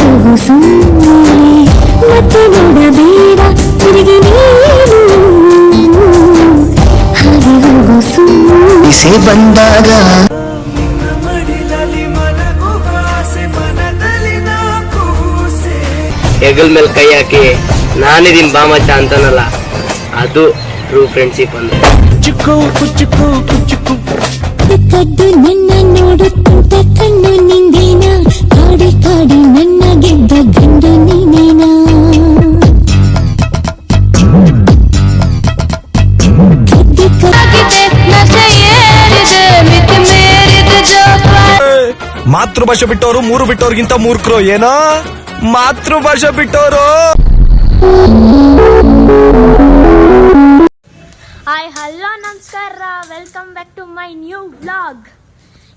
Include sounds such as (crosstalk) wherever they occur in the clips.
ಹೋಗು ಸುಮ್ಮನೆ ಮತ್ತೆ ನೋಡಬೇಡ ತಿರುಗಿ ನೀನು. ಹಾಗೆ ಹೋಗು ಸುಮ್ಮನೆ. ಬಂದಾಗ ಹೆಗಲ್ ಮೇಲೆ ಕೈ ಹಾಕಿ ನಾನಿದೀನಿ ಬಾಮಚ್ಚ ಅಂತಾನಲ್ಲ ಅದು ಟ್ರೂ ಫ್ರೆಂಡ್ಶಿಪ್ ಅಂದ್ರೆ. ಚಿಕ್ಕು ಕುಚ್ಚುಕು ಕುಚ್ಚುಕು ಕದ್ದು ನನ್ನ ನೋಡುತ್ತಂತ ಕಣ್ಣು ನಿಂದೇನ? ಕಾಡಿ ಕಾಡಿ ನನ್ನ? ಗೆದ್ದ ಗಂಡು ನೀನೇನಾ ಮಾತೃಭಾಷೆ ಬಿಟ್ಟವರು ಮೂರು ಬಿಟ್ಟವ್ರಿಗಿಂತ ಮೂರ್ಖರು ಏನೋ? ಮಾತೃಭಾಷೆ ಬಿಟ್ಟವರು ಹಾಯ್ ಹಲೋ ನಮಸ್ಕಾರ. Welcome back to my new vlog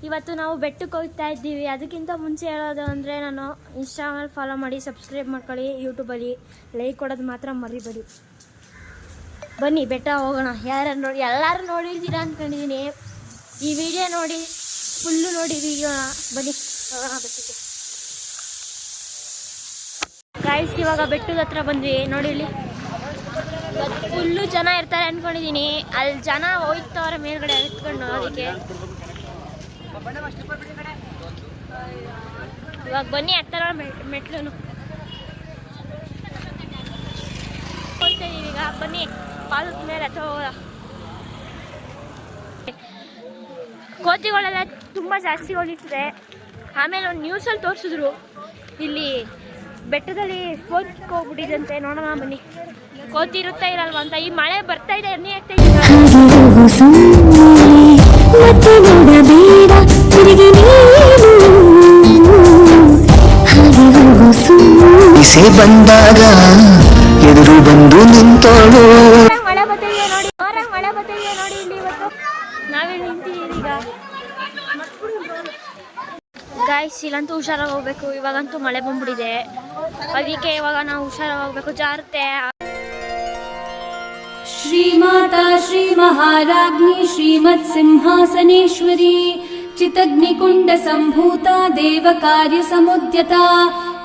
ಇವತ್ತು ನಾವು ಬೆಟ್ಟಕ್ಕೆ ಹೋಗ್ತಾ ಇದ್ದೀವಿ. ಅದಕ್ಕಿಂತ ಮುಂಚೆ ಹೇಳೋದು ಅಂದರೆ ನಾನು ಇನ್ಸ್ಟಾಗ್ರಾಮಲ್ಲಿ ಫಾಲೋ ಮಾಡಿ ಸಬ್ಸ್ಕ್ರೈಬ್ ಮಾಡ್ಕೊಳ್ಳಿ. ಯೂಟ್ಯೂಬಲ್ಲಿ ಲೈಕ್ ಕೊಡೋದು ಮಾತ್ರ ಮರಿಬೇಡಿ. ಬನ್ನಿ, ಬೆಟ್ಟ ಹೋಗೋಣ. ಯಾರು ನೋಡಿ ಎಲ್ಲರೂ ನೋಡಿದ್ದೀರಾ ಅಂದ್ಕೊಂಡಿದ್ದೀನಿ ಈ ವಿಡಿಯೋ ನೋಡಿ ಫುಲ್ಲು ನೋಡಿ ವಿಡಿಯೋನ ಬನ್ನಿ, ಹೋಗೋಣ ಬೆಟ್ಟಕ್ಕೆ. ಗಾಯ್ಸ್ ಇವಾಗ ಬೆಟ್ಟದ ಹತ್ರ ಬಂದ್ವಿ. ನೋಡಿ ಫುಲ್ಲು ಜನ ಇರ್ತಾರೆ ಅಂದ್ಕೊಂಡಿದ್ದೀನಿ ಅಲ್ಲಿ ಜನ ಹೋಯ್ತವ್ರೆ ಮೇಲ್ಗಡೆ ಎತ್ಕೊಂಡು ಅದಕ್ಕೆ ಇವಾಗ ಬನ್ನಿ ಹತ್ತರ ಮೆಟ್ಲು ಈಗ. ಬನ್ನಿ. ಪಾಲದ ಮೇಲೆ ಅಥವಾ ಕೋತಿಗಳೆಲ್ಲ ತುಂಬ ಜಾಸ್ತಿ ಹೋಗಿರ್ತದೆ ಆಮೇಲೆ ಒಂದು ನ್ಯೂಸಲ್ಲಿ ತೋರಿಸಿದ್ರು. ಇಲ್ಲಿ ಬೆಟ್ಟದಲ್ಲಿ ಫೋನ್ ಹೋಗ್ಬಿಟ್ಟಿದಂತೆ ನೋಡೋಣ ಬನ್ನಿ. ಕೋತಿ ಇರುತ್ತಾ ಇರಲ್ವಾ ಅಂತ. ಈ ಮಳೆ ಬರ್ತಾ ಇದೆ, ಎಣ್ಣೆ ಆಗ್ತಾ ಇದೆ ಇಸೆ ಬಂದಾಗ ಎದುರು ಬಂದು ನಿಂತೋಳು. ನಾವೇ ಈಗ. ಗಾಯ್ಸ್ ಇಲ್ಲಂತೂ ಹುಷಾರಾಗಿ ಹೋಗ್ಬೇಕು. ಇವಾಗಂತೂ ಮಳೆ ಬಂದ್ಬಿಟ್ಟಿದೆ. ಅದಕ್ಕೆ ಇವಾಗ ನಾವು ಹುಷಾರಾಗಿ ಹೋಗ್ಬೇಕು. ಜಾರತೆ ಶ್ರೀಮಾತಾ ಶ್ರೀ ಮಹಾರಾಜ್ಞಿ ಶ್ರೀಮತ್ ಸಿಂಹಾಸನೇಶ್ವರಿ ಚಿತಗ್ನಿಕುಂಡ ಸಂಭೂತ ದೇವ ಕಾರ್ಯ ಸಮುದ್ಯತಾ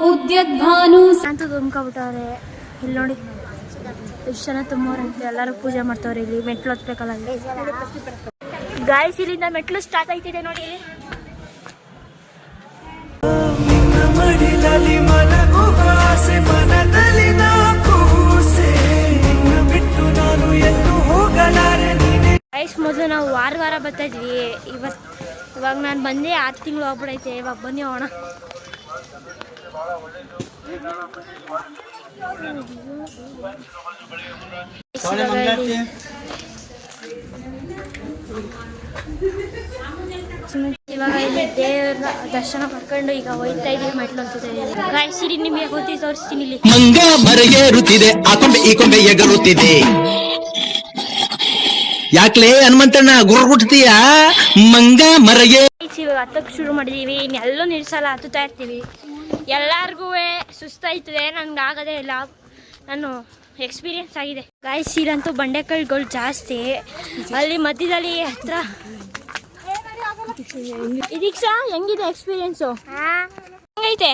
ಉದ್ಯದ್ಭಾನು ಅಂತೂ ತುಂಬ್ಕೊಬಿಟ್ಟವ್ರೆ ಇಲ್ಲಿ ನೋಡಿ, ಎಷ್ಟು ಜನ ತುಂಬೋರಂತೆ ಎಲ್ಲರೂ ಪೂಜೆ ಮಾಡ್ತಾವ್ರೆ ಇಲ್ಲಿ, ಮೆಟ್ಲು ಹತ್ಬೇಕಲ್ಲ ಗಾಯಸ್ ಇಲ್ಲಿಂದ ಮೆಟ್ಲು ಸ್ಟಾರ್ಟ್ ಆಯ್ತಿದೆ ನೋಡಿ ಗೈಸ್ ಮೊದಲು ನಾವು ವಾರ ವಾರ ಬರ್ತಾ ಇದ್ವಿ. ಇವತ್ತು ಇವಾಗ ನಾನು ಬಂದೆ ಆರು ತಿಂಗಳು ಹೋಗ್ಬಿಡೈತೆ ಇವಾಗ ಬನ್ನಿ ಹೋಗೋಣ. ಇವಾಗ ಇಲ್ಲಿ ದೇವರ ದರ್ಶನ ಪಡ್ಕೊಂಡು ಈಗ ಹೋಯ್ತಾ ಇದೀವಿ ಮೆಟ್ಲು ಅಂತ ಗಾಯ್ಸ್ ಇರಿ ನಿಮಗೆ ಗೊತ್ತಿ ತೋರಿಸ್ತೀನಿ ಇಲ್ಲಿ ಮಂಗ ಮರಗೇರುತ್ತಿದೆ ಆ ಕೊಂಬೆ ಈ ಕೊಂಬೆ ಎಗರುತ್ತಿದೆ. ಯಾಕ್ಲೇ ಹನುಮಂತಣ್ಣ ಗುರ್ಗುಟ್ತೀಯ ಮಂಗ ಮರಗೆ ಇವಾಗ ಹತ್ತಕ್ಕೆ ಶುರು ಮಾಡಿದೀವಿ ಇನ್ನೆಲ್ಲೂ ನಿಲ್ಸಲ್ಲ, ಹತ್ತುತ್ತಾ ಇರ್ತೀವಿ. ಎಲ್ಲಾರ್ಗೂ ಸುಸ್ತಾಯ್ತದೆ ನನ್ಗೆ ಆಗೋದೇ ಇಲ್ಲ. ನಾನು ಎಕ್ಸ್ಪೀರಿಯನ್ಸ್ ಆಗಿದೆ. ಗಾಯ್ಸ್ ಇಲ್ಲಂತೂ ಬಂಡೆಕಲ್ಗಳು ಜಾಸ್ತಿ. ಅಲ್ಲಿ ಮಧ್ಯದಲ್ಲಿ ಹತ್ರ. ಇದೀಕ್ಷಾ ಹೆಂಗಿದೆ ಎಕ್ಸ್ಪೀರಿಯನ್ಸು ಹೆಂಗೈತೆ?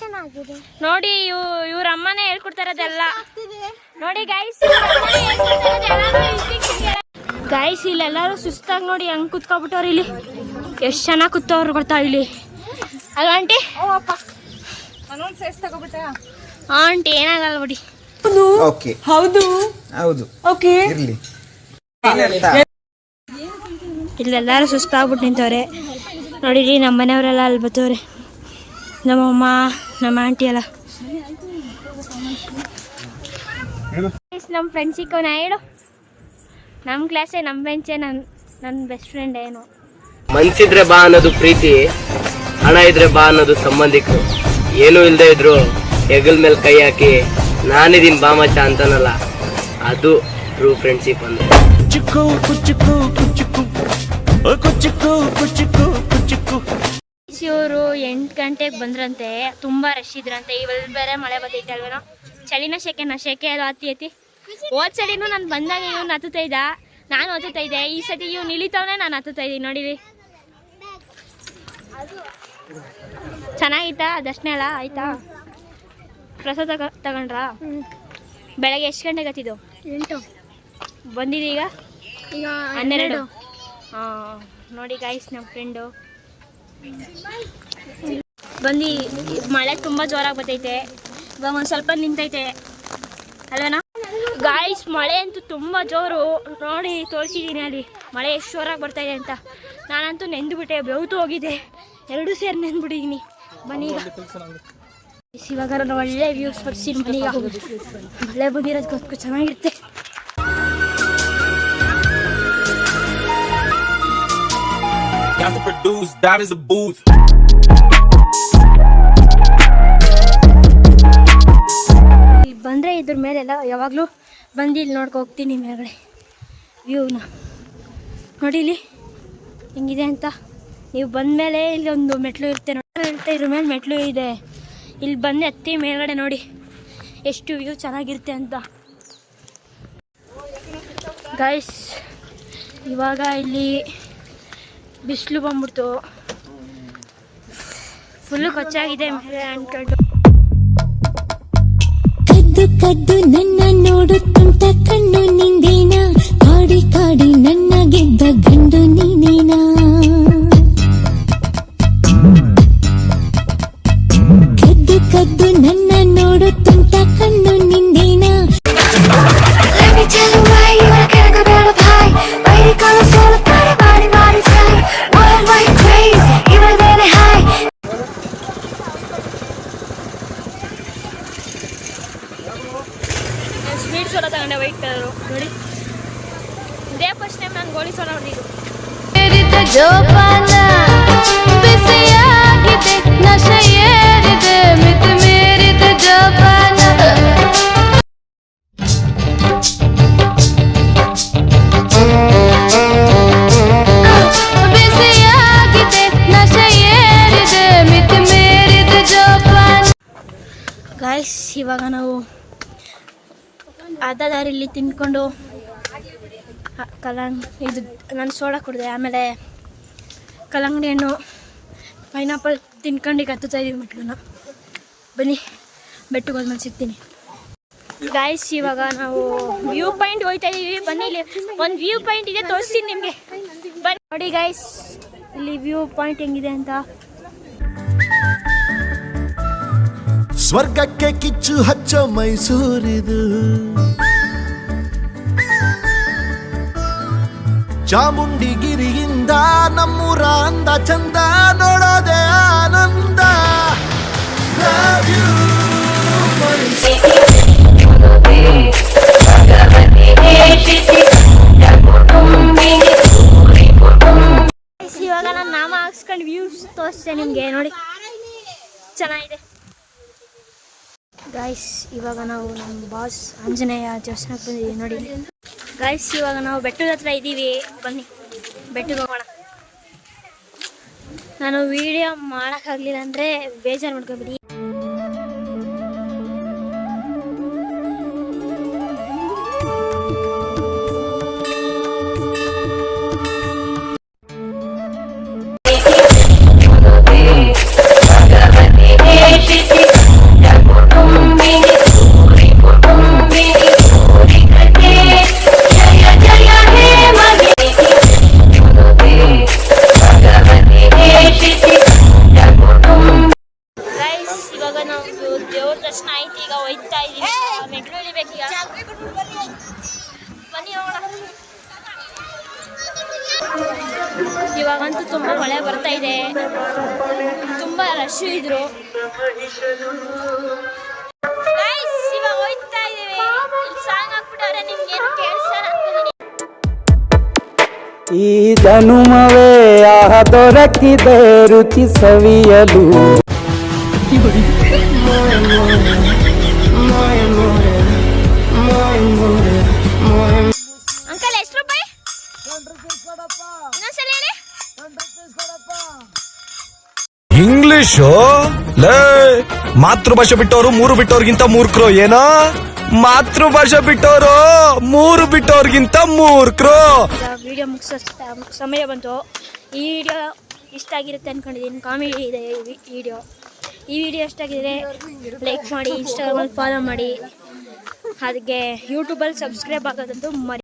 ಚೆನ್ನಾಗಿದೆ. ನೋಡಿ ಇವ್ ಇವ್ರ ಅಮ್ಮನೇ ಹೇಳ್ಕೊಡ್ತಾರದೆಲ್ಲ. ನೋಡಿ ಗಾಯಸ್ ಇಲ್ಲಿ ಎಲ್ಲರೂ ಸುಸ್ತಾಗಿ ನೋಡಿ ಹಂಗೆ ಕುತ್ಕೊಬಿಟ್ಟವ್ರು ಇಲ್ಲಿ. ಎಷ್ಟು ಚೆನ್ನಾಗಿ ಕುತ್ತವ್ರು ಗೊತ್ತಾ ಇಲ್ಲಿ. ಅಲ್ವಾ ಆಂಟಿ? ಆಂಟಿ ಏನಾಗಲ್ಲ ಬಿಡಿ. ಓಕೆ ಹೌದು. ಹೌದು. ಓಕೆ ಇರ್ಲಿ. ಇಲ್ಲೆಲ್ಲರೂ ಸುಸ್ತಾಗ್ಬಿಟ್ಟು ನಿಂತವ್ರೆ. ನೋಡಿರಿ ನಮ್ಮ ಮನೆಯವರೆಲ್ಲ ಅಲ್ಲಿ ಬತ್ತವ್ರೆ. ನಮ್ಮಮ್ಮ ನಮ್ಮ ಆಂಟಿ ಎಲ್ಲ. ನಮ್ಮ ಫ್ರೆಂಡ್ ಅವನ ಹೇಳು. ನಮ್ಮ ಕ್ಲಾಸೇ ನಮ್ಮ ಬೆಂಚೇ ನನ್ನ ನನ್ನ ಬೆಸ್ಟ್ ಫ್ರೆಂಡ್ ಏನು? ಮನ್ಸಿದ್ರೆ ಬಾ ಅನ್ನೋದು ಪ್ರೀತಿ ಹಣ ಇದ್ರೆ ಬಾ ಅನ್ನೋದು ಸಂಬಂಧಿಕರು. ಏನೂ ಇಲ್ಲದೆ ಇದ್ರು ಹೆಗಲ್ ಮೇಲೆ ಕೈ ಹಾಕಿ ನಾನಿದ್ದೀನಿ ಬಾಮಚ್ಚ ಅಂತನಲ್ಲ ಅದು ಟ್ರೂ ಫ್ರೆಂಡ್ಶಿಪ್ ಅಂದ್ರೆ. ಚಿಕ್ಕು ಕುಚ್ಚುಕು ಕುಚ್ಚುಕು ಕುಚ್ಚುಕು ಕುಚ್ಚುಕು ಕುಚ್ಚುಕು ಇವರು ಎಂಟು ಗಂಟೆಗೆ ಬಂದ್ರಂತೆ ತುಂಬಾ ರಶ್ ಇದ್ರಂತೆ. ಇವಲ್ ಬೇರೆ ಮಳೆ ಬರ್ತೈತೆ ಅಲ್ವೇನೋ? ಚಳಿನ ಶೆಕೆನ ಶೆಕೆ ಅದು ಅತಿ ಅತಿ. ಹೋದ್ ಚಳಿನು ನಾನು ಬಂದಾಗ ಇವ್ನು ಹತ್ತುತ್ತಾ ಇದ್ದ. ನಾನು ಹತ್ತುತ್ತಾ ಇದ್ದೆ. ಈ ಸತಿ ಇವ್ನು ಇಳಿತವನೇ ನಾನು ಹತ್ತುತ್ತಾ ಇದ್ದೀನಿ ನೋಡಿರಿ. ಚೆನ್ನಾಗಿತ್ತಾ ದರ್ಶನ ಅಲ್ಲ? ಆಯ್ತಾ? ಪ್ರಸಾದ ತಗ- ತಗೊಂಡ್ರಾ? ಬೆಳಗ್ಗೆ ಎಷ್ಟು ಗಂಟೆಗೆ ಹತ್ತಿದ್ದು? ಎಂಟು. ಬಂದಿದ್ದೀಗ ಈಗ? ಹನ್ನೆರಡು. ಹಾಂ ನೋಡಿ ಗಾಯ್ಸ್ ನಮ್ಮ ಫ್ರೆಂಡು ಬಂದು ಮಳೆ ತುಂಬ ಜೋರಾಗಿ ಬರ್ತೈತೆ. ಇವಾಗ ಒಂದು ಸ್ವಲ್ಪ ನಿಂತೈತೆ. ಅಲ್ವೇನಾ? ಗಾಯ್ಸ್ ಮಳೆ ಅಂತೂ ತುಂಬ ಜೋರು. ನೋಡಿ ತೋರಿಸಿದ್ದೀನಿ ಅಲ್ಲಿ. ಮಳೆ ಎಷ್ಟು ಜೋರಾಗಿ ಬರ್ತಾಯಿದೆ ಅಂತ. ನಾನಂತೂ ನೆಂದುಬಿಟ್ಟೆ ಬೆವ್ತು ಹೋಗಿದೆ. ಎರಡೂ ಸೇರಿ ನೆಂದ್ಬಿಟ್ಟಿದ್ದೀನಿ ಬನ್ನಿ ಇವಾಗ ನಾನು ಒಳ್ಳೆ ವ್ಯೂಸ್ ಹೊಡ್ಸಿನಿ ಮನೆಗೆ ಮಳೆ ಬಂದಿರೋದಕ್ಕೋಸ್ಕರ ಚೆನ್ನಾಗಿರುತ್ತೆ. ಬಂದ್ರೆ to produce, that is a booth. ಇಲ್ಲಿ ಬಂದರೆ ಇದ್ರ ಮೇಲೆಲ್ಲ ಯಾವಾಗಲೂ ಬಂದು ಇಲ್ಲಿ ನೋಡ್ಕೊ ಹೋಗ್ತೀನಿ ಮೇಲ್ಗಡೆ. ವ್ಯೂನ ನೋಡಿ ಇಲ್ಲಿ ಹೆಂಗಿದೆ ಅಂತ. ನೀವು ಬಂದಮೇಲೆ ಇಲ್ಲಿ ಒಂದು ಮೆಟ್ಲು ಇರುತ್ತೆ ನೋಡಿ. ಇರುತ್ತೆ, ಇದ್ರ ಮೇಲೆ ಮೆಟ್ಲು ಇದೆ. ಇಲ್ಲಿ ಬಂದು ಹತ್ತಿ ಮೇಲ್ಗಡೆ ನೋಡಿ. ಎಷ್ಟು ವ್ಯೂ ಚೆನ್ನಾಗಿರುತ್ತೆ ಅಂತ. ಗೈಸ್ ಇವಾಗ ಇಲ್ಲಿ ಬಿಸಿಲು ಬಂದ್ಬಿಡ್ತು. ಫುಲ್ಲು ಕೊಚ್ಚಾಗಿದೆ ಮೇಲೆ ಅನ್ಕೊಂಡು ಕದ್ದು ಕದ್ದು ನನ್ನ ನೋಡುತ್ತುಂಟ ಕಣ್ಣು ನಿಂದೇನ ಗಾಯ್ಸ್ ಇವಾಗ ನಾವು ಅರ್ಧ ದಾರಿಲಿ ತಿನ್ಕೊಂಡು ಕಲಂಗ್ ಇದು ನಾನು ಸೋಡಾ ಕುಡಿದೆ, ಆಮೇಲೆ ಕಲ್ಲಂಗಡಿ ಹಣ್ಣು ಪೈನಾಪಲ್ ತಿನ್ಕೊಂಡು ಈಗ ಹತ್ತುತ್ತಾ ಇದ್ದೀವಿ ಮೆಟ್ಲನ್ನ ಬನ್ನಿ ಬೆಟ್ಟಕ್ಕೆ ಹೋದ್ಮೇಲೆ ಸಿಗ್ತೀನಿ. ಗಾಯ್ಸ್ ಇವಾಗ ನಾವು ವ್ಯೂ ಪಾಯಿಂಟ್ ಹೋಯ್ತಾ ಇದೀವಿ. ಬನ್ನಿ ಇಲ್ಲಿ, ಒಂದು ವ್ಯೂ ಪಾಯಿಂಟ್ ಇದೆ, ತೋರಿಸ್ತೀನಿ ನಿಮಗೆ. ಬನ್ನಿ. ನೋಡಿ ಗಾಯ್ಸ್ ಇಲ್ಲಿ ವ್ಯೂ ಪಾಯಿಂಟ್ ಹೆಂಗಿದೆ ಅಂತ. ಸ್ವರ್ಗಕ್ಕೆ ಕಿಚ್ಚು ಹಚ್ಚ ಮೈಸೂರಿದು. ಚಾಮುಂಡಿಗಿರಿಯಿಂದ ನಮ್ಮೂರ ಅಂದ ಚಂದ ನೋಡೋದೆ ಆನಂದ. Love you, Guys, ಇವಾಗ ನಾನು ನಾಮ ಹಾಕ್ಸ್ಕೊಂಡು ವ್ಯೂಸ್ ತೋರಿಸ್ತೇನೆ ನಿಮಗೆ ನೋಡಿ. ಚೆನ್ನಾಗಿದೆ. ಗಾಯ್ಸ್ ಇವಾಗ ನಾವು ನಮ್ಮ ಬಾಸ್ ಆಂಜನೇಯ ದೇವಸ್ಥಾನಕ್ಕೆ ಬಂದಿದ್ದೀವಿ, ನೋಡಿ ಗಾಯ್ಸ್ ಇವಾಗ ನಾವು ಬೆಟ್ಟದ ಹತ್ರ ಇದ್ದೀವಿ. ಬನ್ನಿ, ಬೆಟ್ಟಕ್ಕೆ ಹೋಗೋಣ. ನಾನು ವಿಡಿಯೋ ಮಾಡೋಕ್ಕಾಗಲಿಲ್ಲ ಅಂದರೆ ಬೇಜಾರು ಮಾಡ್ಕೊಬಿಡಿ. ಇವಾಗಂತೂ ತುಂಬಾ ಮಳೆ ಬರ್ತಾ ಇದೆ. ತುಂಬಾ ರಶ್ ಇದ್ರು. ಇವಾಗ ಸಾಂಗ್ ನಿಮ್ಗೆ ಕೇಳಿಸ್ತಾರ ಈ ಜನುಮವೇ ಆಹ ದೊರಕಿದೆ ರುಚಿ ಸವಿಯಲು. (laughs) ಇಂಗ್ಲಿಷು? ಲೇ, ಮಾತೃಭಾಷೆ ಬಿಟ್ಟವರು, ಮೂರು ಬಿಟ್ಟವ್ರಿಗಿಂತ ಮೂರ್ಖರು ಏನೋ? ಮಾತೃಭಾಷೆ ಬಿಟ್ಟವರು, ಮೂರು ಬಿಟ್ಟವ್ರಿಗಿಂತ ಮೂರ್ಖರು ವಿಡಿಯೋ ಮುಗಿಸೋ ಸಮಯ ಬಂತು. ಈ ವಿಡಿಯೋ ಇಷ್ಟ ಆಗಿರುತ್ತೆ ಅನ್ಕೊಂಡಿದ್ದೀನಿ ಕಾಮಿಡಿ ಇದೆ ವಿಡಿಯೋ ಈ ವಿಡಿಯೋ ಇಷ್ಟ ಆಗಿದ್ರೆ ಲೈಕ್ ಮಾಡಿ ಇನ್ಸ್ಟಾಗ್ರಾಮಲ್ಲಿ ಫಾಲೋ ಮಾಡಿ. ಅದಕ್ಕೆ ಯೂಟ್ಯೂಬಲ್ಲಿ ಸಬ್ಸ್ಕ್ರೈಬ್ ಆಗೋದಂತೂ ಮರಿ